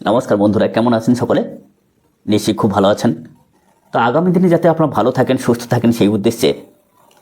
নমস্কার বন্ধুরা, কেমন আছেন সকলে? নিশ্চয়ই খুব ভালো আছেন। তো আগামী দিনে যাতে আপনারা ভালো থাকেন, সুস্থ থাকেন সেই উদ্দেশ্যে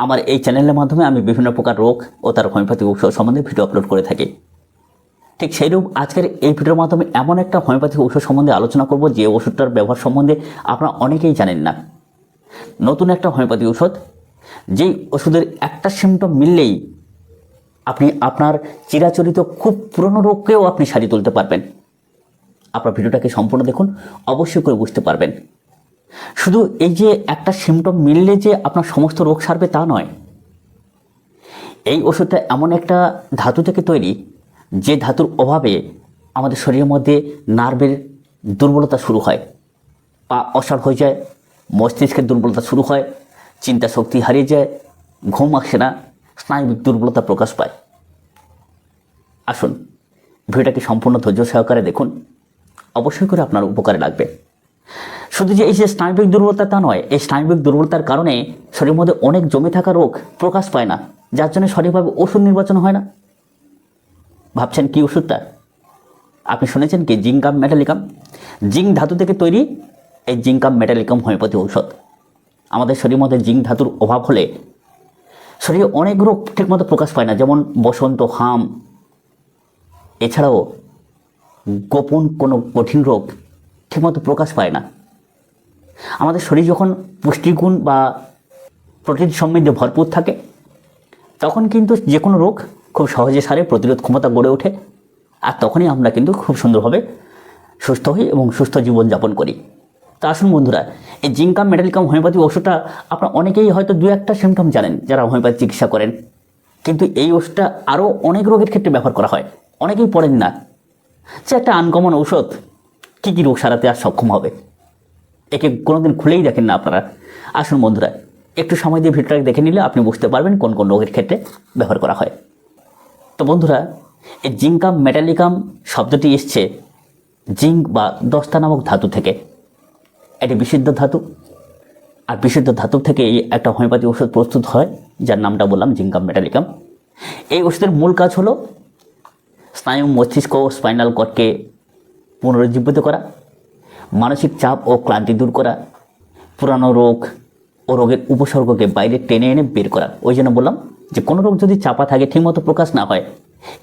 আমার এই চ্যানেলের মাধ্যমে আমি বিভিন্ন প্রকার রোগ ও তার হোমিওপ্যাথিক ঔষধ সম্বন্ধে ভিডিও আপলোড করে থাকি। ঠিক সেইরূপ আজকের এই ভিডিওর মাধ্যমে এমন একটা হোমিওপ্যাথিক ঔষধ সম্বন্ধে আলোচনা করব যে ওষুধটার ব্যবহার সম্বন্ধে আপনারা অনেকেই জানেন না। নতুন একটা হোমিওপ্যাথিক ঔষধ, যেই ওষুধের একটা সিমটম মিললেই আপনি আপনার চিরাচরিত খুব পুরনো রোগকেও আপনি সারিয়ে তুলতে পারবেন। আপনার ভিডিওটাকে সম্পূর্ণ দেখুন, অবশ্যই করে বুঝতে পারবেন। শুধু এই যে একটা সিমটম মিললে যে আপনার সমস্ত রোগ সারবে তা নয়। এই ওষুধটা এমন একটা ধাতু থেকে তৈরি, যে ধাতুর অভাবে আমাদের শরীরের মধ্যে নার্ভের দুর্বলতা শুরু হয়, পা অসাড় হয়ে যায়, মস্তিষ্কের দুর্বলতা শুরু হয়, চিন্তা শক্তি হারিয়ে যায়, ঘুম আসে না, স্নায়বিক দুর্বলতা প্রকাশ পায়। আসুন, ভিডিওটাকে সম্পূর্ণ ধৈর্য সহকারে দেখুন। অবশ্যই করে আপনার উপকারে লাগবে। শুধু যে এই যে স্নায়বিক দুর্বলতা তা নয়, এই স্নায়বিক দুর্বলতার কারণে শরীরের মধ্যে অনেক জমে থাকা রোগ প্রকাশ পায় না, যার জন্য সঠিকভাবে ওষুধ নির্বাচন হয় না। ভাবছেন কি ওষুধটা আপনি শুনেছেন কি জিঙ্কাম মেটালিকাম? জিঙ্ক ধাতু থেকে তৈরি এই জিঙ্কাম মেটালিকাম হোমিওপ্যাথি ঔষধ। আমাদের শরীরের মধ্যে জিঙ্ক ধাতুর অভাব হলে শরীরে অনেক রোগ ঠিকমতো প্রকাশ পায় না, যেমন বসন্ত, হাম। এছাড়াও গোপন কোনো কঠিন রোগ ঠিকমতো প্রকাশ পায় না। আমাদের শরীর যখন পুষ্টিগুণ বা প্রোটিন সমৃদ্ধে ভরপুর থাকে, তখন কিন্তু যে কোনো রোগ খুব সহজে সারে, প্রতিরোধ ক্ষমতা গড়ে ওঠে আর তখনই আমরা কিন্তু খুব সুন্দরভাবে সুস্থ হই এবং সুস্থ জীবনযাপন করি। তা আসুন বন্ধুরা, এই জিঙ্কাম মেটালিকাম হোমিওপ্যাথি ওষুধটা আপনারা অনেকেই হয়তো দু একটা সিমটম জানেন, যারা হোমিওপ্যাথি চিকিৎসা করেন। কিন্তু এই ওষুধটা আরও অনেক রোগের ক্ষেত্রে ব্যবহার করা হয়, অনেকেই পড়েন না। যে একটা আনকমন ঔষধ। কী কী রোগ সারাতে আর সক্ষম হবে? একে কোনোদিন খুলেই দেখেন না আপনারা। আসুন বন্ধুরা, একটু সময় দিয়ে ভিডিওটাকে দেখে নিলে আপনি বুঝতে পারবেন কোন কোন রোগের ক্ষেত্রে ব্যবহার করা হয়। তো বন্ধুরা, এই জিঙ্কাম মেটালিকাম শব্দটি এসছে জিঙ্ক বা দস্তা নামক ধাতু থেকে। এটি বিশুদ্ধ ধাতু। আর বিশুদ্ধ ধাতু থেকে এই একটা হোমিওপ্যাথি ওষুধ প্রস্তুত হয়, যার নামটা বললাম জিঙ্কাম মেটালিকাম এই ওষুধের মূল কাজ হলো স্নায়ু মস্তিষ্ক ও স্পাইনাল কর্ডকে পুনরুজ্জীবিত করা, মানসিক চাপ ও ক্লান্তি দূর করা, পুরানো রোগ ও রোগের উপসর্গকে বাইরে টেনে এনে বের করা। ওই জন্য বললাম যে, কোনো রোগ যদি চাপা থাকে, ঠিকমতো প্রকাশ না হয়,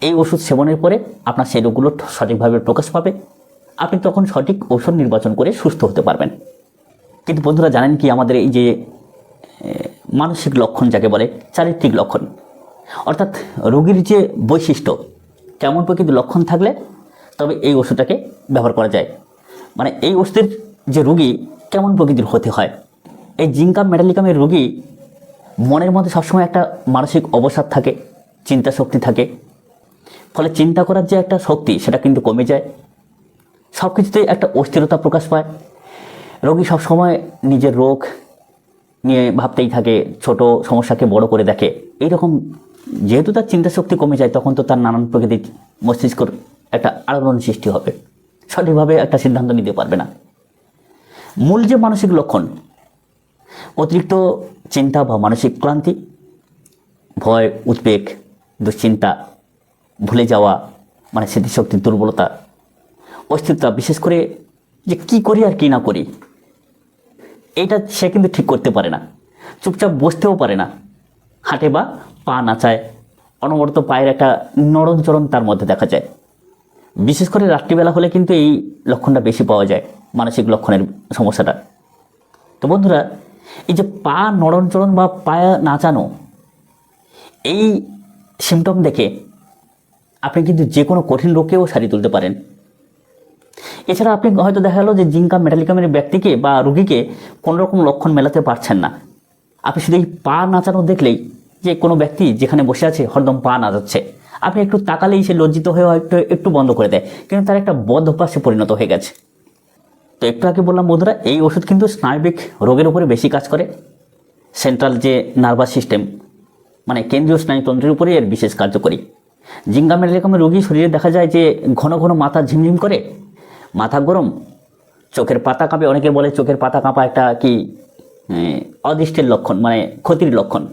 এই ওষুধ সেবনের পরে আপনার সেই রোগগুলো সঠিকভাবে প্রকাশ পাবে। আপনি তখন সঠিক ওষুধ নির্বাচন করে সুস্থ হতে পারবেন। কিন্তু বন্ধুরা, জানেন কি আমাদের এই যে মানসিক লক্ষণ যাকে বলে, চারিত্রিক লক্ষণ? অর্থাৎ রোগীর যে বৈশিষ্ট্য কেমন প্রকৃতির লক্ষণ থাকলে তবে এই ওষুধটাকে ব্যবহার করা যায়। মানে এই ওষুধের যে রোগী কেমন প্রকৃতির হতে হয়? এই জিঙ্কাম মেটালিকামের রোগী মনের মধ্যে সবসময় একটা মানসিক অবসাদ থাকে, চিন্তা শক্তি থাকে। ফলে চিন্তা করার যে একটা শক্তি, সেটা কিন্তু কমে যায়। সব কিছুতেই একটা অস্থিরতা প্রকাশ পায়। রোগী সবসময় নিজের রোগ নিয়ে ভাবতেই থাকে, ছোট সমস্যাকে বড় করে দেখে। এইরকম যেহেতু তার চিন্তা শক্তি কমে যায়, তখন তো তার নানান প্রকৃতির মস্তিষ্কর একটা আলোড়ন সৃষ্টি হবে। সঠিকভাবে একটা সিদ্ধান্ত নিতে পারবে না। মূল যে মানসিক লক্ষণ, অতিরিক্ত চিন্তা বা মানসিক ক্লান্তি, ভয়, উদ্বেগ, দুশ্চিন্তা, ভুলে যাওয়া মানে স্মৃতিশক্তির দুর্বলতা, অস্থিরতা, বিশেষ করে যে কি করি আর কি না করি, এটা সে কিন্তু ঠিক করতে পারে না। চুপচাপ বসতেও পারে না। হাঁটে বা পা নাচায় অনবরত পায়ের একটা নরমচরণ তার মধ্যে দেখা যায়। বিশেষ করে রাত্রিবেলা হলে কিন্তু এই লক্ষণটা বেশি পাওয়া যায়, মানসিক লক্ষণের সমস্যাটা। তো বন্ধুরা, এই যে পা নরমচরণ বা পায়া নাচানো এই সিমটম দেখে আপনি কিন্তু যে কোনো কঠিন রোগকেও সারিয়ে তুলতে পারেন। এছাড়া আপনি হয়তো দেখা গেলো যে জিঙ্কা, মেটালিকামের ব্যক্তিকে বা রুগীকে কোনোরকম লক্ষণ মেলাতে পারছেন না। আপনি শুধু এই পা নাচানো দেখলেই যে কোনো ব্যক্তি যেখানে বসে আছে, হরদম পা নাচাচ্ছে আপনি একটু তাকালেই সে লজ্জিত হয়ে হয়তো একটু বন্ধ করে দেয়, কিন্তু তার একটা বদ অভ্যাসে পরিণত হয়ে গেছে। তো একটু আগে বললাম, বন্ধুরা, এই ওষুধ কিন্তু স্নায়বিক রোগের উপরে বেশি কাজ করে। সেন্ট্রাল যে নার্ভাস সিস্টেম মানে কেন্দ্রীয় স্নায়ুতন্ত্রের উপরে এর বিশেষ কার্যকরী। জিঙ্গামের এরকমের রোগী শরীরে দেখা যায় যে ঘন ঘন মাথা ঝিমঝিম করে, মাথা গরম, চোখের পাতা কাঁপে। অনেকে বলে চোখের পাতা কাঁপা একটা কি অদৃষ্টের লক্ষণ মানে ক্ষতির লক্ষণ।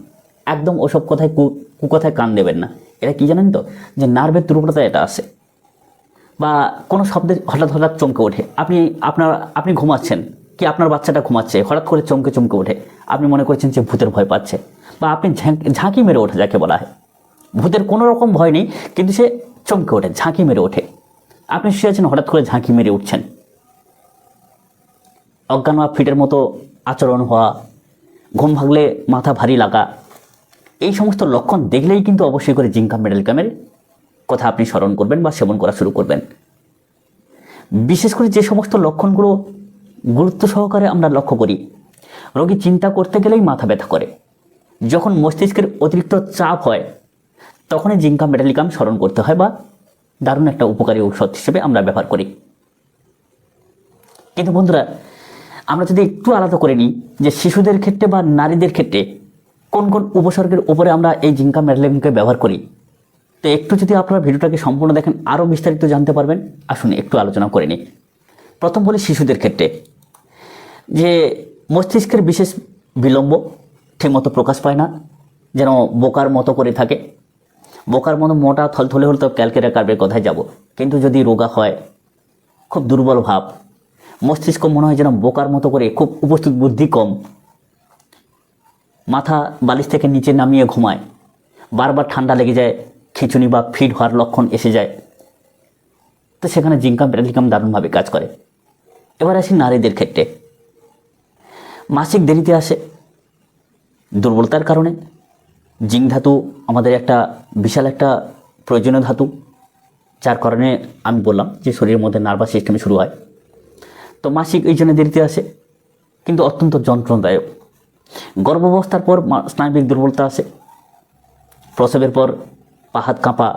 একদম ওসব কথায় কু, কুকথায় কান দেবেন না। এটা কি জানেন তো? যে নার্ভের দুর্বলতা এটা আছে। বা কোনো শব্দে হঠাৎ হঠাৎ চমকে ওঠে। আপনি আপনার, আপনি ঘুমাচ্ছেন কি আপনার বাচ্চাটা ঘুমাচ্ছে, হঠাৎ করে চমকে চমকে ওঠে। আপনি মনে করছেন যে ভূতের ভয় পাচ্ছে। বা আপনি ঝাঁকি মেরে ওঠে যাকে বলা হয়। ভূতের কোনো রকম ভয় নেই, কিন্তু সে চমকে ওঠে, ঝাঁকি মেরে ওঠে। আপনি শুয়ে আছেন, হঠাৎ করে ঝাঁকি মেরে উঠছেন। অজ্ঞান বা ফিটের মতো আচরণ হওয়া, ঘুম ভাগলে মাথা ভারী লাগা এই সমস্ত লক্ষণ দেখলেই কিন্তু অবশ্যই করে জিঙ্কা মেডেল ক্যামের কথা আপনি স্মরণ করবেন বা সেবন করা শুরু করবেন। বিশেষ করে যে সমস্ত লক্ষণগুলো গুরুত্ব সহকারে আমরা লক্ষ্য করি, রোগী চিন্তা করতে গেলেই মাথা ব্যথা করে। যখন মস্তিষ্কের অতিরিক্ত চাপ হয়, তখনই জিঙ্কা মেটালিকাম স্মরণ করতে হয় বা দারুণ একটা উপকারী ঔষধ হিসেবে আমরা ব্যবহার করি। কিন্তু বন্ধুরা, আমরা যদি একটু আলাদা করে নিই যে শিশুদের ক্ষেত্রে বা নারীদের ক্ষেত্রে কোন কোন উপসর্গের উপরে আমরা এই জিঙ্কা মেটালিকামকে ব্যবহার করি? তো একটু যদি আপনারা ভিডিওটাকে সম্পূর্ণ দেখেন আরও বিস্তারিত জানতে পারবেন। আসুন, একটু আলোচনা করে নিই। প্রথম বলি শিশুদের ক্ষেত্রে। যে মস্তিষ্কের বিশেষ বিলম্ব ঠিকমতো প্রকাশ পায় না, যেন বোকার মতো করে থাকে। বোকার মতো মোটা থলথলে হলে তো ক্যালকেরা কার্বের কথায় যাব। কিন্তু যদি রোগা হয়, খুব দুর্বল ভাব। মস্তিষ্ক মনে হয় যেন বোকার মতো করে, খুব উপস্থিত বুদ্ধি কম। মাথা বালিশ থেকে নিচে নামিয়ে ঘুমায়। বারবার ঠান্ডা লেগে যায় খিচুনি বা ফিট হওয়ার লক্ষণ এসে যায়। তো সেখানে জিঙ্কাম পেটালিকাম দারুণভাবে কাজ করে। এবার আসি নারীদের ক্ষেত্রে। মাসিক দেরিতে আসে। দুর্বলতার কারণে। জিঙ্ক ধাতু আমাদের একটা বিশাল একটা প্রয়োজনীয় ধাতু। যার কারণে আমি বললাম যে শরীরের মধ্যে নার্ভাস সিস্টেম শুরু হয়। তো মাসিক এই জন্য দেরিতে আসে। কিন্তু অত্যন্ত যন্ত্রণাদায়ক। গর্ভাবস্থার পর স্নায়বিক দুর্বলতা আসে প্রসবের পর পাহাত কাঁপা,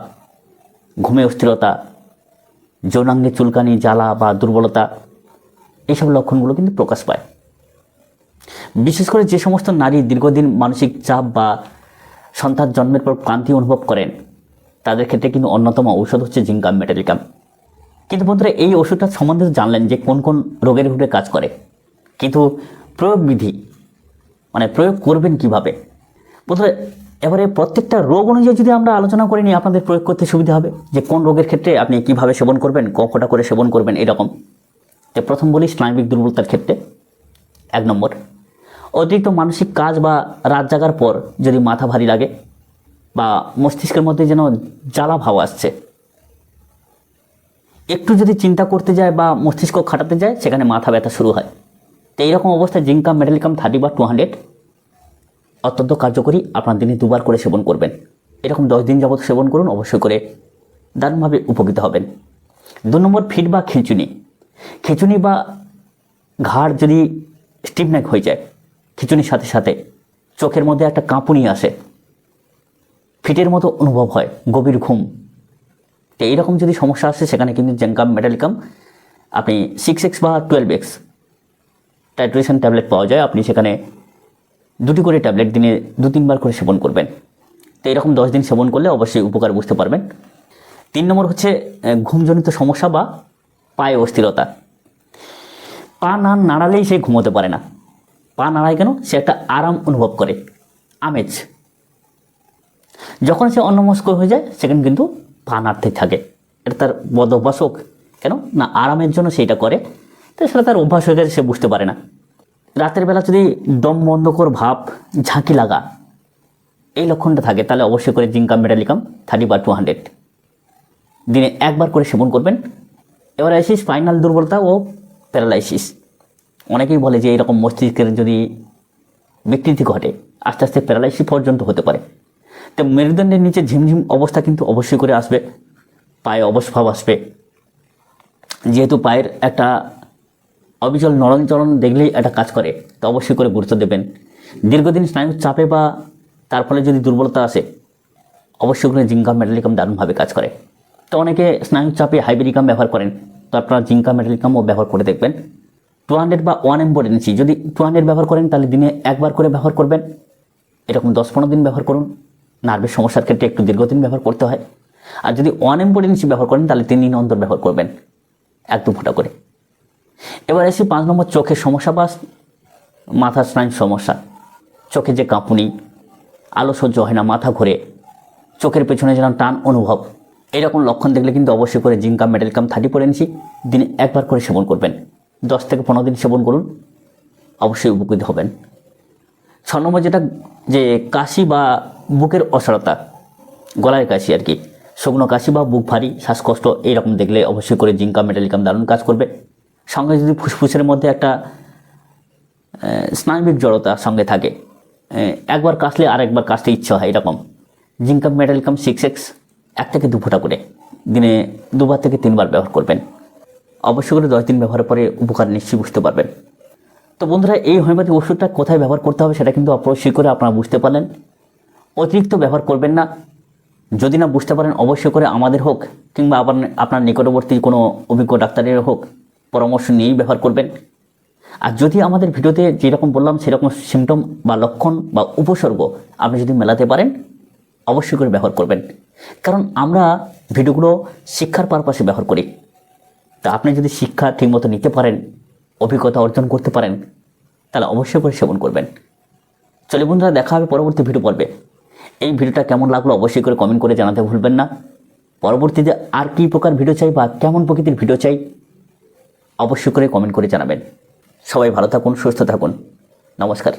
ঘুমে অস্থিরতা, যৌনাঙ্গে চুলকানি, জ্বালা বা দুর্বলতা এইসব লক্ষণগুলো কিন্তু প্রকাশ পায়। বিশেষ করে যে সমস্ত নারী দীর্ঘদিন মানসিক চাপ বা সন্তান জন্মের পর ক্লান্তি অনুভব করেন, তাদের ক্ষেত্রে কিন্তু অন্যতম ঔষধ হচ্ছে জিঙ্কাম মেটালিকাম। কিন্তু বন্ধুরা, এই ওষুধটা সম্বন্ধে জানলেন যে কোন কোন রোগের রুটে কাজ করে। কিন্তু প্রয়োগ বিধি মানে প্রয়োগ করবেন কীভাবে? বন্ধুরা, এবারে প্রত্যেকটা রোগ অনুযায়ী যদি আমরা আলোচনা করে নিই, আপনাদের প্রয়োগ করতে সুবিধা হবে যে কোন রোগের ক্ষেত্রে আপনি কীভাবে সেবন করবেন কফটা করে সেবন করবেন, এরকম। তো প্রথম বলি স্নায়বিক দুর্বলতার ক্ষেত্রে, এক নম্বর। অতিরিক্ত মানসিক কাজ বা রাত জাগার পর যদি মাথা ভারী লাগে বা মস্তিষ্কের মধ্যে যেন জ্বালা ভাব আসছে, একটু যদি চিন্তা করতে যায় বা মস্তিষ্ক খাটাতে যায়, সেখানে মাথা ব্যথা শুরু হয়। তো এইরকম অবস্থায় জিঙ্কাম মেটালিকাম থার্টি বা টু হান্ড্রেড অত্যন্ত কার্যকরী আপনার দিনে দুবার করে সেবন করবেন। এরকম দশ দিন যাবৎ সেবন করুন, অবশ্যই করে দারুণভাবে উপকৃত হবেন। দু নম্বর ফিট বা খিঁচুনি খিঁচুনি বা ঘাড় যদি স্টিপনেক হয়ে যায় খিঁচুনির সাথে সাথে চোখের মধ্যে একটা কাঁপুনি আসে, ফিটের মতো অনুভব হয়, গভীর ঘুম। তো এইরকম যদি সমস্যা আসে, সেখানে কিন্তু জেনকাম মেটালিকাম আপনি সিক্স এক্স বা টুয়েলভ এক্স টাইট্রেশন ট্যাবলেট পাওয়া যায়। আপনি সেখানে দুটি করে ট্যাবলেট দিনে দু তিনবার করে সেবন করবেন। তো এরকম দশ দিন সেবন করলে অবশ্যই উপকার বুঝতে পারবেন। তিন নম্বর হচ্ছে ঘুমজনিত সমস্যা বা পায়ে অস্থিরতা। পা না নাড়ালেই সে ঘুমোতে পারে না। পা নাড়ায় কেন? সে একটা আরাম অনুভব করে, আমেজ। যখন সে অন্যমস্ক হয়ে যায়, সেখানে কিন্তু পা নাড়তে থাকে। এটা তার বদ অভ্যাস হোক। কেন? না, আরামের জন্য সে এটা করে। তো সেটা তার অভ্যাস হয়ে গেছে, সে বুঝতে পারে না। রাতের বেলা যদি দম বন্ধকর ভাব, ঝাঁকি লাগা, এই লক্ষণটা থাকে, তাহলে অবশ্যই করে জিঙ্কাম মেটালিকাম থার্টি বা টু হান্ড্রেড দিনে একবার করে সেবন করবেন। এবার আসি স্পাইনাল দুর্বলতা ও প্যারালাইসিস। অনেকেই বলে যে এরকম মস্তিষ্কের যদি বিকৃতি ঘটে, আস্তে আস্তে প্যারালাইসিস পর্যন্ত হতে পারে। তো মেরুদণ্ডের নিচে ঝিমঝিম অবস্থা কিন্তু অবশ্যই করে আসবে। পায়ে অবসভাব আসবে। যেহেতু পায়ের একটা অবিচল নরম চলন দেখলেই এটা কাজ করে, তো অবশ্যই করে গুরুত্ব দেবেন। দীর্ঘদিন স্নায়ুর চাপে বা তার ফলে যদি দুর্বলতা আসে, অবশ্যই করে জিঙ্কা মেটালিকাম দারুণভাবে কাজ করে। তো অনেকে স্নায়ুর চাপে হাইবেরিকাম ব্যবহার করেন, তো আপনারা জিঙ্কা মেটালিকামও ব্যবহার করে দেখবেন। টু হান্ড্রেড বা ওয়ান এম্পোটেন্সি যদি টু হান্ড্রেড ব্যবহার করেন, তাহলে দিনে একবার করে ব্যবহার করবেন। এরকম দশ পনেরো দিন ব্যবহার করুন। নার্ভের সমস্যার ক্ষেত্রে একটু দীর্ঘদিন ব্যবহার করতে হয়। আর যদি ওয়ান এম্পোটেন্সি ব্যবহার করেন, তাহলে তিন দিন অন্তর ব্যবহার করবেন। এক দু ফোঁটা করে। এবার আসি পাঁচ নম্বর চোখের সমস্যা বা মাথার স্নায়ু সমস্যা। চোখে যে কাঁপুনি, আলো সহ্য হয় না, মাথা ঘোরে। চোখের পেছনে যেন টান অনুভব। এরকম লক্ষণ দেখলে কিন্তু অবশ্যই করে জিঙ্কাম মেডেলকাম থার্টি ফোর এনসি দিনে একবার করে সেবন করবেন। দশ থেকে পনেরো দিন সেবন করুন। অবশ্যই উপকৃত হবেন। ছ নম্বর যেটা, যে কাশি বা বুকের অসারতা। গলার কাশি আর কি। শুকনো কাশি বা বুক ভারী, শ্বাসকষ্ট, এইরকম দেখলে অবশ্যই করে জিঙ্কা মেটালিকাম দারুণ কাজ করবে। সঙ্গে যদি ফুসফুসের মধ্যে একটা স্নায়বিক জড়তা সঙ্গে থাকে একবার কাশলে আর একবার কাশতে ইচ্ছে হয় এরকম। জিঙ্কাম মেটালিকাম, সিক্স এক্স, এক থেকে দু ফোঁটা করে দিনে দুবার থেকে তিনবার ব্যবহার করবেন। অবশ্যই করে দশ দিন ব্যবহারের পরে উপকার নিশ্চয়ই বুঝতে পারবেন। তো বন্ধুরা, এই হোমিওপ্যাথি ওষুধটা কোথায় ব্যবহার করতে হবে সেটা কিন্তু অবশ্যই করে আপনারা বুঝতে পারলেন। অতিরিক্ত ব্যবহার করবেন না। যদি না বুঝতে পারেন, অবশ্যই করে আমাদের হোক, কিংবা আবার আপনার নিকটবর্তী কোনো অভিজ্ঞ ডাক্তারের হোক পরামর্শ নিয়েই ব্যবহার করবেন। আর যদি আমাদের ভিডিওতে যেরকম বললাম সেরকম সিমটম বা লক্ষণ বা উপসর্গ আপনি যদি মেলাতে পারেন, অবশ্যই করে ব্যবহার করবেন। কারণ আমরা ভিডিওগুলো শিক্ষার পারপাসে ব্যবহার করি। তা আপনি যদি শিক্ষা ঠিকমতো নিতে পারেন, অভিজ্ঞতা অর্জন করতে পারেন, তাহলে অবশ্যই করে সেবন করবেন। চলে বন্ধুরা, দেখা হবে পরবর্তী ভিডিও পর্বে। এই ভিডিওটা কেমন লাগল অবশ্যই করে কমেন্ট করে জানাতে ভুলবেন না। পরবর্তীতে আর কী প্রকার ভিডিও চাই বা কেমন প্রকৃতির ভিডিও চাই অবশ্যই করে কমেন্ট করে জানাবেন। সবাই ভালো থাকুন সুস্থ থাকুন। নমস্কার।